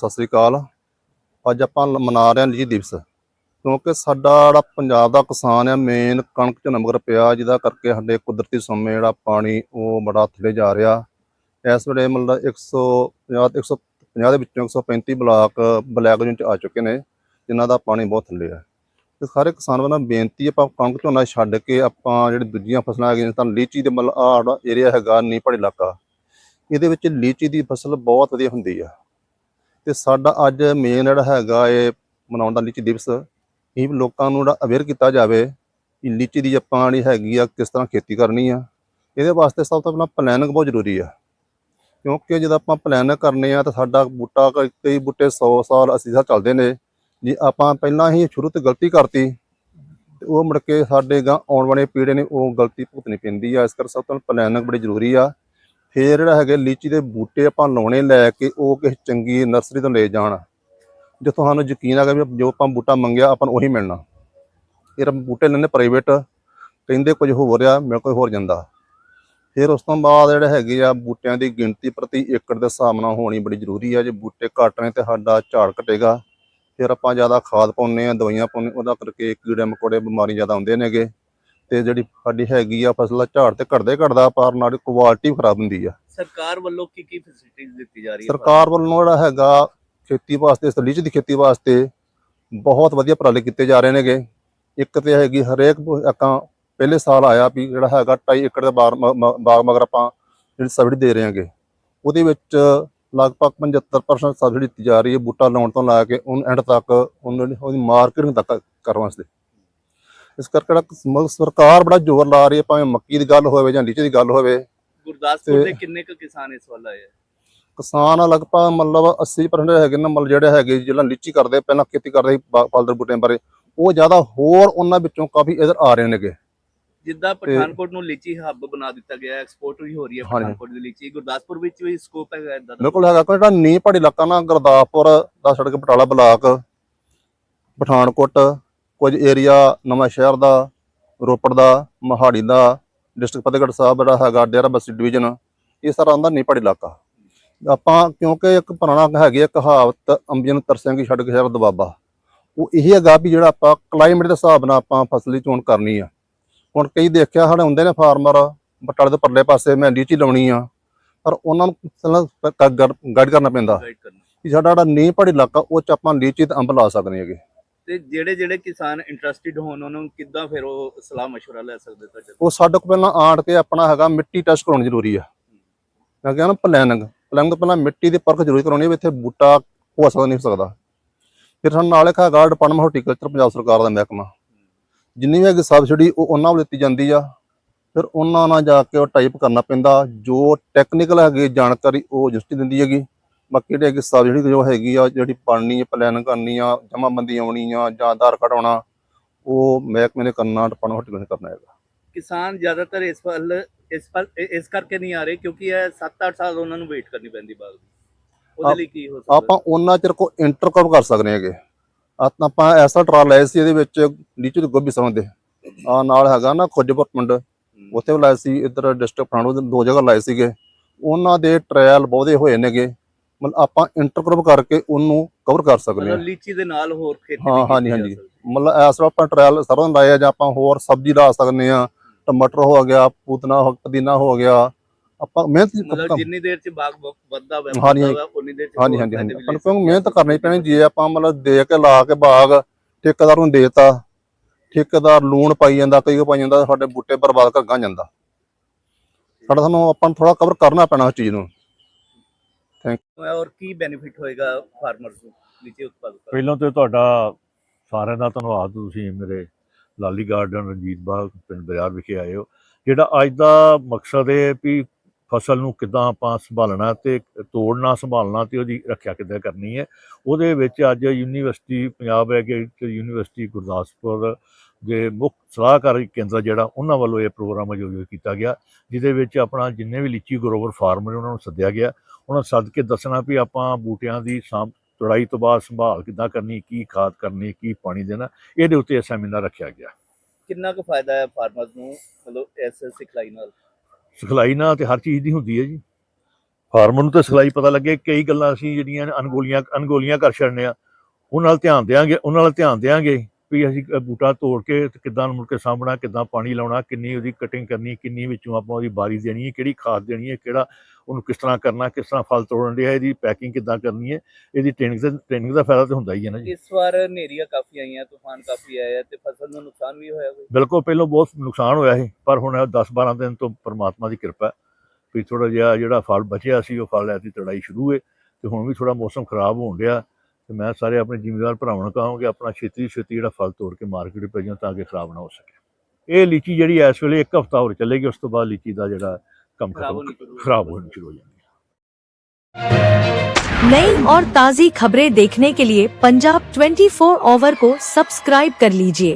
ਸਤਿ ਸ੍ਰੀ ਅਕਾਲ। ਅੱਜ ਆਪਾਂ ਮਨਾ ਰਹੇ ਹਾਂ ਲੀਚੀ ਦਿਵਸ, ਕਿਉਂਕਿ ਸਾਡਾ ਜਿਹੜਾ ਪੰਜਾਬ ਦਾ ਕਿਸਾਨ ਆ ਮੇਨ ਕਣਕ ਚ ਨੰਬਰ ਪਿਆ, ਜਿਹਦਾ ਕਰਕੇ ਸਾਡੇ ਕੁਦਰਤੀ ਸਮੇਂ ਜਿਹੜਾ ਪਾਣੀ ਉਹ ਬੜਾ ਥੱਲੇ ਜਾ ਰਿਹਾ। ਇਸ ਵੇਲੇ ਮਤਲਬ 150 150 ਦੇ ਵਿੱਚੋਂ 135 ਬਲਾਕ ਬਲੈਕ ਜ਼ੋਨ ਚ ਆ ਚੁੱਕੇ ਨੇ, ਜਿਨ੍ਹਾਂ ਦਾ ਪਾਣੀ ਬਹੁਤ ਥੱਲੇ ਆ। ਤੇ ਸਾਰੇ ਕਿਸਾਨ ਵੱਲੋਂ ਬੇਨਤੀ ਹੈ ਆਪਾਂ ਕਣਕ ਝੋਨਾ ਛੱਡ ਕੇ ਆਪਾਂ ਜਿਹੜੀ ਦੂਜੀਆਂ ਫਸਲਾਂ ਹੈਗੀਆਂ ਜਿਸ ਲੀਚੀ ਦੇ ਮਤਲਬ ਆਹ ਏਰੀਆ ਹੈਗਾ ਨੀਪੜ ਇਲਾਕਾ, ਇਹਦੇ ਵਿੱਚ ਲੀਚੀ ਦੀ ਫਸਲ ਬਹੁਤ ਵਧੀਆ ਹੁੰਦੀ ਆ। ਤੇ ਸਾਡਾ ਅੱਜ ਮੇਨ ਜਿਹੜਾ ਹੈਗਾ ਇਹ ਮਨਾਉਣ ਦਾ ਲੀਚੀ ਦਿਵਸ, ਇਹ ਲੋਕਾਂ ਨੂੰ ਜਿਹੜਾ ਅਵੇਅਰ ਕੀਤਾ ਜਾਵੇ ਕਿ ਲੀਚੀ ਦੀ ਆਪਾਂ ਜਿਹੜੀ ਹੈਗੀ ਆ ਕਿਸ ਤਰ੍ਹਾਂ ਖੇਤੀ ਕਰਨੀ ਆ, ਇਹਦੇ ਵਾਸਤੇ ਸਭ ਤੋਂ ਪਹਿਲਾਂ ਪਲੈਨਿੰਗ ਬਹੁਤ ਜ਼ਰੂਰੀ ਆ। ਕਿਉਂਕਿ ਜਦੋਂ ਆਪਾਂ ਪਲਾਨ ਕਰਨੇ ਆ ਤਾਂ ਸਾਡਾ ਬੂਟਾ ਕ- ਕਈ ਬੂਟੇ 100 ਸਾਲ 80 ਸਾਲ ਚੱਲਦੇ ਨੇ। ਜੇ ਆਪਾਂ ਪਹਿਲਾਂ ਹੀ ਸ਼ੁਰੂ ਤੋਂ ਗਲਤੀ ਕਰਤੀ, ਤੇ ਉਹ ਮੁੜ ਕੇ ਸਾਡੇ ਗਾਂ ਆਉਣ ਵਾਲੇ ਪੀੜ੍ਹੇ ਨੇ ਉਹ ਗਲਤੀ ਭੁਗਤਣੀ ਪੈਂਦੀ ਆ। ਇਸ ਕਰਕੇ ਸਭ ਤੋਂ ਪਲੈਨਿੰਗ ਬੜੀ ਜ਼ਰੂਰੀ ਆ। ਫੇਰ ਜਿਹੜਾ ਹੈਗਾ ਲੀਚੀ ਦੇ ਬੂਟੇ ਆਪਾਂ ਲਾਉਣੇ ਲੈ ਕੇ ਉਹ ਕਿਸੇ ਚੰਗੀ ਨਰਸਰੀ ਤੋਂ ਲੈ ਜਾਣ। ਜੇ ਤੁਹਾਨੂੰ ਯਕੀਨ ਹੈਗਾ ਵੀ ਜੋ ਆਪਾਂ ਬੂਟਾ ਮੰਗਿਆ, ਆਪਾਂ ਨੂੰ ਉਹੀ ਮਿਲਣਾ। ਫਿਰ ਆਪਾਂ ਬੂਟੇ ਲੈਣੇ ਪ੍ਰਾਈਵੇਟ ਕਹਿੰਦੇ ਕੁਝ ਹੋਰ ਆ ਮੇਰੇ ਕੋਲ ਹੋਰ ਜਾਂਦਾ। ਫਿਰ ਉਸ ਤੋਂ ਬਾਅਦ ਜਿਹੜੇ ਹੈਗੇ ਆ ਬੂਟਿਆਂ ਦੀ ਗਿਣਤੀ ਪ੍ਰਤੀ ਏਕੜ ਦੇ ਹਿਸਾਬ ਨਾਲ ਹੋਣੀ ਬੜੀ ਜ਼ਰੂਰੀ ਆ। ਜੇ ਬੂਟੇ ਘੱਟ ਨੇ ਤੇ ਸਾਡਾ ਝਾੜ ਘਟੇਗਾ। ਫਿਰ ਆਪਾਂ ਜ਼ਿਆਦਾ ਖਾਦ ਪਾਉਂਦੇ ਆ, ਦਵਾਈਆਂ ਪਾਉਂਦੇ ਉਹਦਾ ਕਰਕੇ ਕੀੜੇ ਮਕੌੜੇ ਬਿਮਾਰੀ ਜ਼ਿਆਦਾ ਆਉਂਦੇ ਨੇਗੇ। ਤੇ ਜਿਹੜੀ ਸਾਡੀ ਹੈਗੀ ਆ ਫਸਲ ਦਾ ਝਾੜ ਤੇ ਘਟਦੇ ਘਟਦਾ ਪਰ ਨਾਲ ਕੁਆਲਿਟੀ ਖਰਾਬ ਹੁੰਦੀ ਆ। ਸਰਕਾਰ ਵੱਲੋਂ ਕੀ ਕੀ ਫੈਸਿਲਿਟੀਜ਼ ਦਿੱਤੀ ਜਾ ਰਹੀ ਹੈ ਸਰਕਾਰ ਵੱਲੋਂ ਜਿਹੜਾ ਹੈਗਾ ਖੇਤੀ ਵਾਸਤੇ ਸਲੀਚ ਦੀ ਖੇਤੀ ਵਾਸਤੇ ਬਹੁਤ ਵਧੀਆ ਉਪਰਾਲੇ ਕੀਤੇ ਜਾ ਰਹੇ ਨੇਗੇ। ਇੱਕ ਤੇ ਹੈਗੀ ਹਰੇਕ ਆਪਾਂ ਪਹਿਲੇ ਸਾਲ ਆਇਆ ਵੀ ਜਿਹੜਾ ਹੈਗਾ 2.5 ਏਕੜ ਦਾ ਬਾਗ ਮਗਰ ਆਪਾਂ ਜਿਹੜੀ ਸਬਸਿਡੀ ਦੇ ਰਹੇ ਹਾਂਗੇ। ਉਹਦੇ ਵਿੱਚ ਲਗਭਗ 75% ਸਬਸਿਡੀ ਦਿੱਤੀ ਜਾ ਰਹੀ ਹੈ ਬੂਟਾ ਲਾਉਣ ਤੋਂ ਲਾ ਕੇ ਉਹਨ ਐਂਡ ਤੱਕ ਉਹਨਾਂ ਦੀ ਉਹਦੀ ਮਾਰਕੀਟਿੰਗ ਤੱਕ ਕਰਨ ਵਾਸਤੇ। ਇਸ ਕਰਕੇ ਜਿਹੜਾ ਸਰਕਾਰ ਬੜਾ ਜ਼ੋਰ ਲਾ ਰਹੀ ਹੈ ਭਾਵੇਂ ਮੱਕੀ ਦੀ ਗੱਲ ਹੋਵੇ ਜਾਂ ਲੀਚੇ ਦੀ ਗੱਲ ਹੋਵੇ। ਗੁਰਦਾਸਪੁਰ ਦੇ ਕਿੰਨੇ ਕੁ ਕਿਸਾਨ ਇਸ ਵੱਲ ਆਏ? ਕਿਸਾਨ ਲਗਭਗ ਮਤਲਬ 80% ਹੈਗੇ ਨਾ ਮਤਲਬ ਜਿਹੜੇ ਹੈਗੇ ਜਿਹੜਾ ਲੀਚੀ ਕਰਦੇ ਪਹਿਲਾਂ ਖੇਤੀ ਕਰਦੇ ਫਲਦਾਰ ਬੂਟਿਆਂ ਬਾਰੇ। ਉਹ ਜ਼ਿਆਦਾ ਹੋਰ ਉਹਨਾਂ ਵਿੱਚੋਂ ਕਾਫੀ ਇਧਰ ਆ ਰਹੇ ਨੇਗੇ। ਜਿੱਦਾਂ ਪਠਾਨਕੋਟ ਨੂੰ ਲੀਚੀ ਹੱਬ ਬਣਾ ਦਿੱਤਾ ਗਿਆ ਐਕਸਪੋਰਟ ਵੀ ਹੋ ਰਹੀ ਹੈ। ਪਠਾਨਕੋਟ ਦੀ ਲੀਚੀ। ਗੁਰਦਾਸਪੁਰ ਵਿੱਚ ਵੀ ਸਕੋਪ ਹੈਗਾ ਇਦਾਂ ਦਾ? ਬਿਲਕੁਲ ਹੈਗਾ ਜਿਹੜਾ ਨੀਂਹ ਪਹਾੜੀ ਇਲਾਕਾ ਨਾ ਗੁਰਦਾਸਪੁਰ ਦਾ ਸੜਕ ਬਟਾਲਾ ਬਲਾਕ ਪਠਾਨਕੋਟ ਕੁਝ ਏਰੀਆ ਨਵਾਂ ਸ਼ਹਿਰ ਦਾ ਰੋਪੜ ਦਾ ਮਹਾੜੀ ਦਾ ਡਿਸਟ੍ਰਿਕਟ ਫਤਿਹਗੜ੍ਹ ਸਾਹਿਬ ਜਿਹੜਾ ਹੈਗਾ ਡੇਰਾ ਬਸੀ ਡਿਵੀਜ਼ਨ ਇਹ ਸਾਰਾ ਆਂਦਾ ਨੀਂਹ ਪਹਾੜੀ ਇਲਾਕਾ। ਆਪਾਂ ਕਿਉਂਕਿ ਇੱਕ ਪੁਰਾਣਾ ਹੈਗੀ ਕਹਾਵਤ ਅੰਬੀਆਂ ਨੂੰ ਤਰਸਾਂਗੀ ਛੱਡ ਕੇ ਸ਼ਹਿਰ ਦਬਾਬਾ। ਉਹ ਇਹ ਹੈਗਾ ਵੀ ਜਿਹੜਾ ਆਪਾਂ ਕਲਾਈਮੇਟ ਦੇ ਹਿਸਾਬ ਨਾਲ ਆਪਾਂ ਫਸਲ ਦੀ ਚੋਣ ਕਰਨੀ ਆ। ਹੁਣ ਕਈ ਦੇਖਿਆ ਸਾਡੇ ਹੁੰਦੇ ਨੇ ਫਾਰਮਰ ਬਟਾਲੇ ਦੇ ਪਰਲੇ ਪਾਸੇ ਮੈਂ ਲੀਚੀ ਲਾਉਣੀ ਆ ਪਰ ਉਹਨਾਂ ਨੂੰ ਗਾਈਡ ਕਰਨਾ ਪੈਂਦਾ। ਕਿ ਸਾਡਾ ਜਿਹੜਾ ਨੀਂਹ ਪਹਾੜੀ ਇਲਾਕਾ ਉਹ ਚ ਆਪਾਂ ਲੀਚੀ ਤੇ ਅੰਬ ਲਾ ਸਕਦੇ ਹੈਗੇ। ਤੇ ਜਿਹੜੇ ਜਿਹੜੇ ਕਿਸਾਨ ਇੰਟਰਸਟਿਡ ਹੋਣ ਉਹਨਾਂ ਨੂੰ ਕਿੱਦਾਂ ਫਿਰ ਉਹ ਸਲਾਹ ਮਸ਼ਵਰਾ ਲੈ ਸਕਦੇ ਤੁਹਾਡੇ ਤੋਂ? ਉਹ ਸਾਡੇ ਕੋਲ ਪਹਿਲਾਂ ਆਣ ਕੇ ਆਪਣਾ ਹੈਗਾ ਮਿੱਟੀ ਟੈਸਟ ਕਰਾਉਣੀ ਜ਼ਰੂਰੀ ਆ। ਮੈਂ ਕਿਹਾ ਨਾ ਪਲੈਨਿੰਗ ਪਲੈਨਿੰਗ ਤੋਂ ਪਹਿਲਾਂ ਮਿੱਟੀ ਦੀ ਪਰਖ ਜ਼ਰੂਰੀ ਕਰਾਉਣੀ ਹੈ ਇੱਥੇ ਬੂਟਾ ਹੋ ਸਕਦਾ ਨਹੀਂ ਹੋ ਸਕਦਾ। ਫਿਰ ਸਾਨੂੰ ਨਾਲ ਇੱਕ ਹੈਗਾ ਡਿਪਾਰਟਮੈਂਟ ਹਾਰਟੀਕਲਚਰ ਪੰਜਾਬ ਸਰਕਾਰ ਦਾ ਮਹਿਕਮਾ। ਜਿੰਨੀ ਵੀ ਹੈਗੀ ਸਬਸਿਡੀ ਉਹ ਉਹਨਾਂ ਨੂੰ ਦਿੱਤੀ ਜਾਂਦੀ ਆ। ਫਿਰ ਉਹਨਾਂ ਨਾਲ ਜਾ ਕੇ ਉਹ ਟਾਈਪ ਕਰਨਾ ਪੈਂਦਾ। ਜੋ ਟੈਕਨੀਕਲ ਹੈਗੀ ਜਾਣਕਾਰੀ ਉਹ ਏਜੰਸੀ ਦਿੰਦੀ ਹੈਗੀ। ਬਾਕੀ ਜਿਹੜੀ ਹੈਗੀ ਸਬਸਿਡੀ ਜੋ ਹੈਗੀ ਆ ਜਿਹੜੀ ਬਣਨੀ ਹੈ ਪਲਾਨ ਕਰਨੀ ਆ ਜਮਾਬੰਦੀ ਆਉਣੀ ਆ ਜਾਂ ਆਧਾਰ ਕਾਰਡ ਆਉਣਾ ਉਹ ਮਹਿਕਮੇ ਨੇ ਕਰਨਾ ਡਿਪਾਰਟਮੈਂਟ ਹਾਰਟੀਕਲਚਰ ਕਰਨਾ ਹੈਗਾ। ਕਿਸਾਨ ਜ਼ਿਆਦਾਤਰ ਇਸ ਵੱਲ ਇਸ ਵੱਲ ਇਸ ਕਰਕੇ ਨਹੀਂ ਆ ਰਹੇ ਕਿਉਂਕਿ ਇਹ 7-8 ਸਾਲ ਉਹਨਾਂ ਨੂੰ ਵੇਟ ਕਰਨੀ ਪੈਂਦੀ ਬਾਗ ਦੀ ਉਹਦੇ ਲਈ ਕੀ ਹੋ ਸਕਦਾ? ਆਪਾਂ ਉਹਨਾਂ ਚਿਰ ਕੋ ਇੰਟਰਕਮ ਕਰ ਸਕਦੇ ਹੈਗੇ। ਤਾਂ ਆਪਾਂ ਐਸਾ ਟਰਾਲ ਲਾਇਆ ਸੀ ਇਹਦੇ ਵਿੱਚ ਲੀਚੂ ਦੀ ਗੋਭੀ ਸਮਝਦੇ ਆ ਨਾਲ ਹੈਗਾ ਨਾ ਖੁੱਜਪੁਰ ਪਿੰਡ। ਉੱਥੇ ਵੀ ਲਾਏ ਸੀ ਇੱਧਰ ਡਿਸਟ੍ਰਿਕਟ ਫਰਾਣੋ ਦੇ ਦੋ ਜਗ੍ਹਾ ਲਾਏ ਸੀਗੇ। ਉਹਨਾਂ ਦੇ ਟ੍ਰਾਇਲ ਬਹੁਤੇ ਹੋਏ ਨੇਗੇ। ਮਤਲਬ ਆਪਾਂ ਇੰਟਰਕ੍ਰੋਪ ਕਰਕੇ ਉਹਨੂੰ ਕਵਰ ਕਰ ਸਕਦੇ ਮਤਲਬ ਹਾਂ ਲੀਚੀ ਦੇ ਨਾਲ ਹੋਰ ਖੇਤੀ ਹਾਂ, ਹਾਂਜੀ, ਜਾ ਹਾਂਜੀ। ਮਤਲਬ ਐਸ ਵਾਰ ਆਪਾਂ ਟ੍ਰਾਇਲ ਸਰੋਂ ਦਾ ਲਾਇਆ ਜਾਂ ਆਪਾਂ ਹੋਰ ਸਬਜ਼ੀ ਲਾ ਸਕਦੇ ਆ ਟਮਾਟਰ ਹੋ ਗਿਆ ਪੁਦੀਨਾ ਹੋ ਪੁਦੀਨਾ ਹੋ ਗਿਆ। ਆਪਾਂ ਮਿਹਨਤ ਮਤਲਬ ਜਿੰਨੀ ਦੇਰ ਚ ਬਾਗ ਵੱਧਦਾ ਹੋਵੇ ਉਨੀ ਦੇਰ ਚ ਹਾਂਜੀ ਹਾਂਜੀ ਆਪਾਂ ਨੂੰ ਕਿਉਂਕਿ ਮਿਹਨਤ ਕਰਨੀ ਪੈਣੀ? ਜੇ ਆਪਾਂ ਮਤਲਬ ਦੇ ਕੇ ਲਾ ਕੇ ਬਾਗ ਠੇਕੇਦਾਰ ਨੂੰ ਦੇਤਾ ਠੇਕੇਦਾਰ ਲੂਣ ਪਾਈ ਜਾਂਦਾ ਕਈ ਪਾਈ ਜਾਂਦਾ ਸਾਡੇ ਬੂਟੇ ਬਰਬਾਦ ਕਰ ਗਾਂ ਜਾਂਦਾ। ਸਾਡਾ ਸਾਨੂੰ ਆਪਾਂ ਨੂੰ ਥੋੜਾ ਕਵਰ ਕਰਨਾ ਪੈਣਾ ਉਸ ਚੀਜ਼ ਨੂੰ। ਸਕਦੇ। ਔਰ ਕੀ ਬੈਨੀਫਿਟ ਹੋਏਗਾ ਫਾਰਮਰਸ ਨੂੰ ਲੀਚੀ ਉਤਪਾਦਕ ਪਹਿਲਾਂ ਤੇ ਤੁਹਾਡਾ ਸਾਰਿਆਂ ਦਾ ਧੰਨਵਾਦ ਤੁਸੀਂ ਮੇਰੇ ਲਾਲੀ ਗਾਰਡਨ ਰਣਜੀਤ ਬਾਗ ਪਿੰਡ ਬਰਿਆਰ ਵਿਖੇ ਆਏ ਹੋ। ਜਿਹੜਾ ਅੱਜ ਦਾ ਮਕਸਦ ਹੈ ਵੀ ਫਸਲ ਨੂੰ ਕਿੱਦਾਂ ਆਪਾਂ ਸੰਭਾਲਣਾ ਤੇ ਤੋੜਨਾ ਸੰਭਾਲਣਾ ਤੇ ਉਹਦੀ ਰੱਖਿਆ ਕਿੱਦਾਂ ਕਰਨੀ ਹੈ। ਉਹਦੇ ਵਿੱਚ ਅੱਜ university Punjab agriculture university Gurdaspur ਦੇ ਮੁੱਖ ਸਲਾਹਕਾਰੀ ਕੇਂਦਰ ਜਿਹੜਾ ਉਹਨਾਂ ਵੱਲੋਂ ਇਹ ਪ੍ਰੋਗਰਾਮ ਆਯੋਜਿਤ ਕੀਤਾ ਗਿਆ ਜਿਹਦੇ ਵਿੱਚ ਆਪਣਾ ਜਿੰਨੇ ਵੀ ਲੀਚੀ ਗਰੋਵਰ ਫਾਰਮਰ ਉਹਨਾਂ ਨੂੰ ਸੱਦਿਆ ਗਿਆ। ਉਹਨਾਂ ਸੱਦ ਕੇ ਦੱਸਣਾ ਵੀ ਆਪਾਂ ਬੂਟਿਆਂ ਦੀ ਸਾਂਭ ਤੁੜਾਈ ਤੋਂ ਬਾਅਦ ਸੰਭਾਲ ਕਿੱਦਾਂ ਕਰਨੀ ਕੀ ਖਾਦ ਕਰਨੀ ਕੀ ਪਾਣੀ ਦੇਣਾ ਇਹਦੇ ਉੱਤੇ ਇਹ ਸੈਮੀਨਾਰ ਰੱਖਿਆ ਗਿਆ। ਕਿੰਨਾ ਕੁ ਫਾਇਦਾ ਹੈ ਫਾਰਮਰਸ ਨੂੰ ਮਤਲਬ ਇਸ ਸਿਖਲਾਈ ਨਾਲ? ਸਿਖਲਾਈ ਨਾਲ ਤੇ ਹਰ ਚੀਜ਼ ਦੀ ਹੁੰਦੀ ਹੈ ਜੀ। ਫਾਰਮਰ ਨੂੰ ਤਾਂ ਸਿਖਲਾਈ ਪਤਾ ਲੱਗੇ ਕਈ ਗੱਲਾਂ ਅਸੀਂ ਜਿਹੜੀਆਂ ਨੇ ਅਣਗੋਲੀਆਂ ਅਣਗੋਲੀਆਂ ਕਰ ਛੱਡਨੇ ਆ ਉਹਨਾਂ ਨਾਲ ਧਿਆਨ ਦੇਾਂਗੇ ਉਹਨਾਂ ਨਾਲ ਧਿਆਨ ਦੇਾਂਗੇ ਵੀ ਅਸੀਂ ਬੂਟਾ ਤੋੜ ਕੇ ਕਿੱਦਾਂ ਮੁੜ ਕੇ ਸਾਂਭਣਾ ਕਿੱਦਾਂ ਪਾਣੀ ਲਾਉਣਾ ਕਿੰਨੀ ਉਹਦੀ ਕਟਿੰਗ ਕਰਨੀ ਕਿੰਨੀ ਵਿੱਚੋਂ ਆਪਾਂ ਉਹਦੀ ਬਾਰੀ ਦੇਣੀ ਹੈ ਕਿਹੜੀ ਖਾਦ ਦੇਣੀ ਹੈ ਕਿਹੜਾ ਉਹਨੂੰ ਕਿਸ ਤਰ੍ਹਾਂ ਕਰਨਾ ਕਿਸ ਤਰ੍ਹਾਂ ਫਲ ਤੋੜਨ ਦੇ ਇਹਦੀ ਪੈਕਿੰਗ ਕਿੱਦਾਂ ਕਰਨੀ ਹੈ ਇਹਦੀ ਟ੍ਰੇਨਿੰਗ ਦਾ ਟ੍ਰੇਨਿੰਗ ਦਾ ਫਾਇਦਾ ਤਾਂ ਹੁੰਦਾ ਹੀ ਹੈ ਨਾ ਜੀ। ਇਸ ਵਾਰ ਹਨੇਰੀਆਂ ਕਾਫੀ ਆਈਆਂ ਤੂਫਾਨ ਕਾਫੀ ਆਇਆ ਤੇ ਫਸਲ ਨੂੰ ਨੁਕਸਾਨ ਵੀ ਹੋਇਆ ਕੋਈ? ਬਿਲਕੁਲ ਪਹਿਲਾਂ ਬਹੁਤ ਨੁਕਸਾਨ ਹੋਇਆ ਸੀ ਪਰ ਹੁਣ 10-12 ਦਿਨ ਤੋਂ ਪਰਮਾਤਮਾ ਦੀ ਕਿਰਪਾ ਹੈ। ਵੀ ਥੋੜਾ ਜਿਹਾ ਜਿਹੜਾ ਫਲ ਬਚਿਆ ਸੀ ਉਹ ਫਲ ਐਤੀ ਤੜਾਈ ਸ਼ੁਰੂ ਹੈ ਤੇ ਹੁਣ ਵੀ ਥੋੜਾ ਮੌਸਮ ਖਰਾਬ ਹੋਣ ਡਿਆ। ਤੇ ਮੈਂ ਸਾਰੇ ਆਪਣੇ ਜ਼ਿਮੀਂਦਾਰ ਭਰਾਵਾਂ ਨੂੰ ਕਹਾਂਗਾ ਆਪਣਾ ਛੇਤੀ ਤੋਂ ਛੇਤੀ ਜਿਹੜਾ ਫਲ ਤੋੜ ਕੇ ਮਾਰਕੀਟ ਭੇਜੋ ਤਾਂ ਕਿ ਖਰਾਬ ਨਾ ਹੋ ਸਕੇ ਇਹ ਲੀਚੀ ਜਿਹੜੀ ਇਸ ਵੇਲੇ ਇੱਕ ਹਫਤਾ ਹੋਰ ਚੱਲੇਗੀ ਉਸ ਤੋਂ ਬਾਅਦ ਲੀਚੀ ਦਾ ਜਿਹੜਾ ਕੰਮ ਖਰਾਬ ਖਤਮ ਹੋਣੀ ਸ਼ੁਰੂ ਹੋ ਖਰਾਬ ਹੋਣੀ ਸ਼ੁਰੂ ਹੋ ਜਾਣੀ नई और ताज़ी खबरें देखने के लिए पंजाब 24 ओवर को सब्सक्राइब कर लीजिए